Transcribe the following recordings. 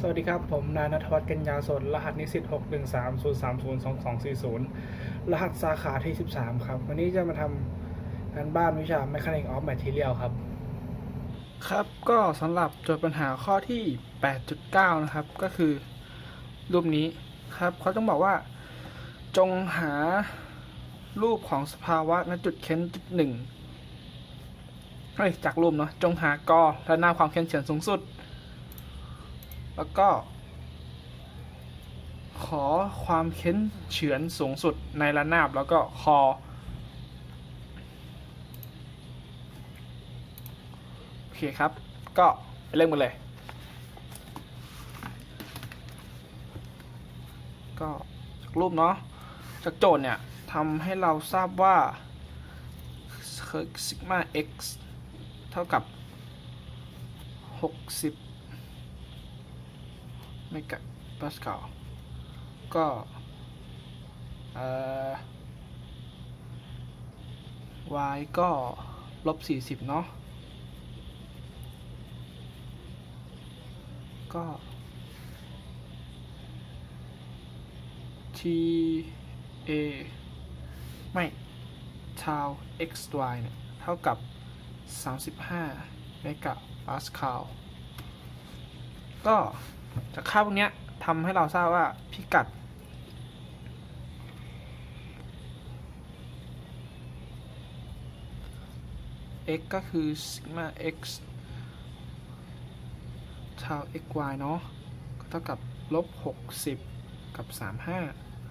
สวัสดีครับ ผมนายนัทวัฒน์กัญญาสนรหัสนิสิต613 030 2240 รหัสสาขาที่ 13 ครับ วันนี้จะมาทำงานบ้านวิชา Mechanic of Material ครับ ครับก็สำหรับโจทย์ปัญหาข้อที่ 8.9 นะครับ ก็คือ รูปนี้ครับ เขาต้องบอกว่า จงหารูปของสภาวะณจุดเค้นจุดหนึ่งเฮ้ยจากรูปเนาะจงหากอและหน้าความเค้นเฉือนสูงสุด แล้วก็ ขอความเค้นเฉือนสูงสุดในระนาบแล้วก็คอ โอเคครับ ก็ไปเริ่มกันเลย ก็จากรูปเนาะ จากโจทย์เนี่ยทำให้เราทราบว่าซิกมา x เท่ากับ 60 เมกะปาสคาลก็เอ่อ y ก็ลบ40 เนาะก็ t a ไม่ชาว x y เนี่ยเท่ากับ 35เมกะปาสคาลก็ จากค่าพวกเนี้ยทำให้เราทราบว่าพิกัด x ก็คือ sigma x ชาว x y เนาะก็เท่ากับลบ 60 กับ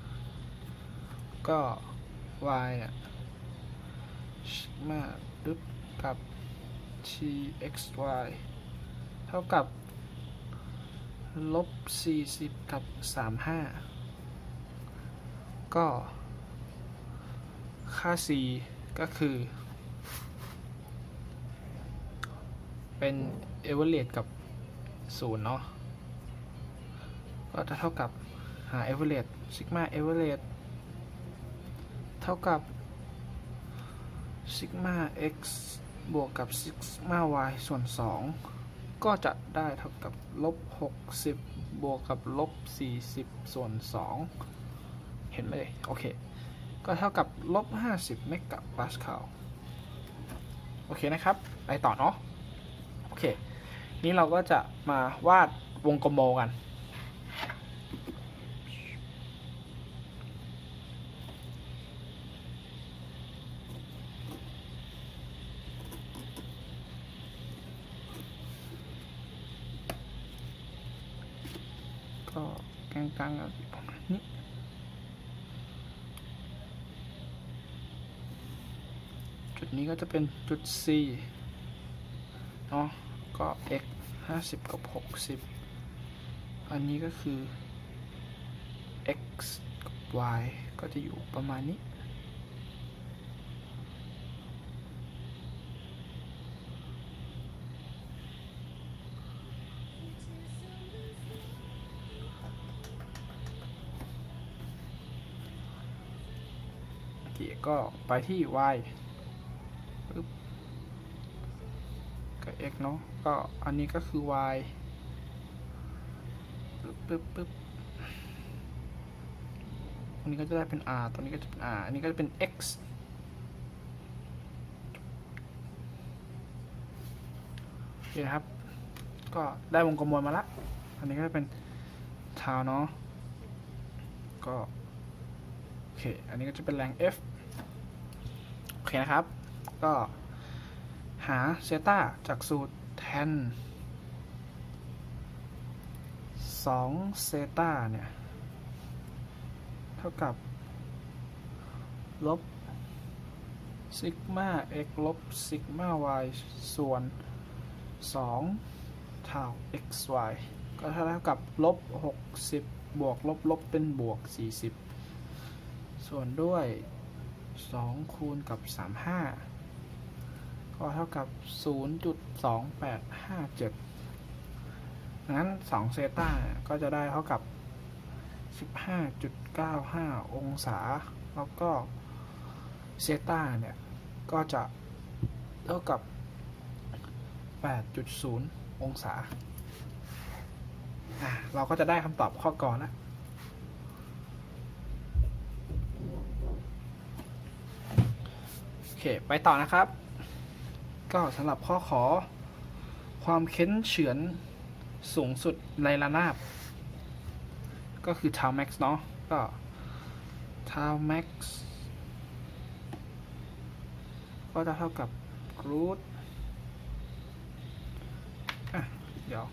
35 ก็ y เนี่ย sigma ดึบกับ t x y เท่ากับ ลบ40กับ35ก็ค่า c ก็คือ เป็นเอเวอร์เรกับ0เนาะก็จะเท่ากับหาเอเวอร์เรซิกมาเอเวอร์เรเท่ากับซิกมา x บวกกับซิกมา y ส่วน 2 ก็จะได้เท่ากับลบ 60 บวกกับลบ 40 ส่วน 2 เห็นไหมเลย โอเค ก็เท่ากับลบ 50 เมกะปาสคาล โอเคนะครับ ไปต่อเนาะ โอเค นี้เราก็จะมาวาดวงกลมโมกัน ก็ กลางๆกันประมาณนี้จุดนี้ก็จะเป็นจุด C เนาะก็ x 50 กับ 60 อันนี้ก็คือ x กับ y ก็จะอยู่ประมาณนี้ โอเคก็ไปที่ y กับ x เนาะก็อันนี้ก็คือ y ปึ๊บปึ๊บปึ๊บตรงนี้ก็จะได้เป็น r ตรงนี้ก็จะเป็น r อันนี้ก็จะเป็น x โอเคนะครับ ก็ได้วงกลมมวลมาละ อันนี้ก็จะเป็นชาวเนาะก็ อเคอันนี้ก็จะเป็นแรง F โอเคนะครับ ก็หาเซตาจากสูตรแทน2เซตาเนี่ย เท่ากับ ลบซิกมา x ลบซิกมา y ส่วน 2 เท่า xy ก็เท่ากับ ลบ 60 บวก ลบ ลบ เป็นบวก 40 ส่วนด้วย 2 คูณกับ 35 ก็เท่ากับ 0.2857งั้น 2 เซตาก็จะได้เท่ากับ 15.95 องศา แล้วก็เซตาเนี่ย ก็จะเท่ากับ 8.0 องศาอ่าเราก็จะได้คำตอบข้อก่อนแล้ว โอเค ไปต่อนะครับ ก็สำหรับข้อขอ ความเค้นเฉือนสูงสุดในระนาบ ก็คือ tau max เนาะ ก็ tau max ก็จะเท่ากับ root อะเดี๋ยว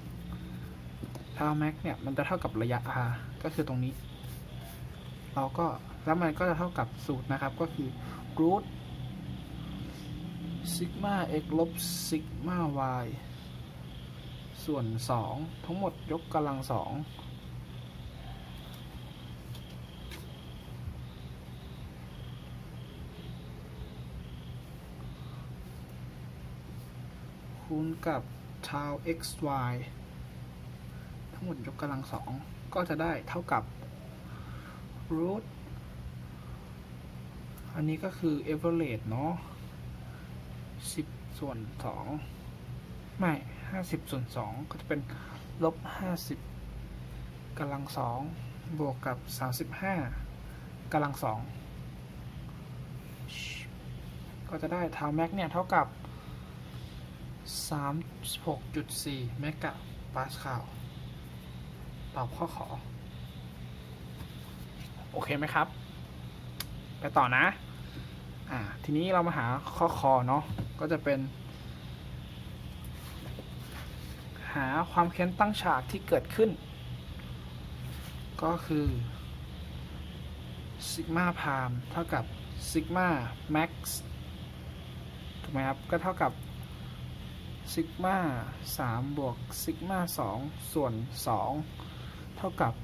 tau max เนี่ย มันจะเท่ากับระยะ r ก็คือตรงนี้ เราก็ แล้วมันก็จะเท่ากับสูตรนะครับ ก็คือ root ซิกมา x ลบซิกมา y ส่วน 2 ทั้งหมดยกกำลังสองคูณกับ tau xy ทั้งหมดยกกำลังสองก็จะได้เท่ากับ root อันนี้ก็คือ average เนาะ สิบส่วนสองไม่ห้าสิบส่วนสองก็จะเป็นลบห้าสิบกำลังสองบวกกับสามสิบห้ากำลังสองก็จะได้ทาวแม็กเนี่ย เท่ากับสามหกจุดสี่เมกะปาสคาลตอบข้อขอ โอเคไหมครับ ไปต่อนะ อ่า ทีนี้เรามาหาข้อคอเนาะ ก็จะเป็น หาความเค้นตั้งฉากที่เกิดขึ้น ก็คือซิกมาพามเท่ากับซิกมาแม็กซ์ถูกไหมครับ ก็เท่ากับซิกมา3บวกซิกมา2ส่วน2เท่ากับ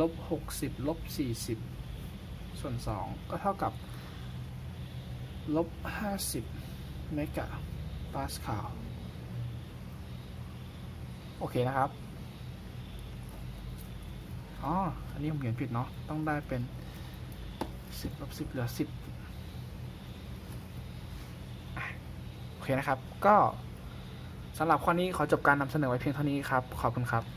ลบ60ลบ40ส่วน2ก็เท่ากับลบห้าสิบ เมกะปาสคาลโอเคนะครับ อ๋อ อันนี้ผมเขียนผิดเนาะ ต้องได้เป็นสิบลบสิบเหลือสิบโอเคนะครับ ก็สำหรับข้อนี้ขอจบการนำเสนอไว้เพียงเท่านี้ครับ ขอบคุณครับ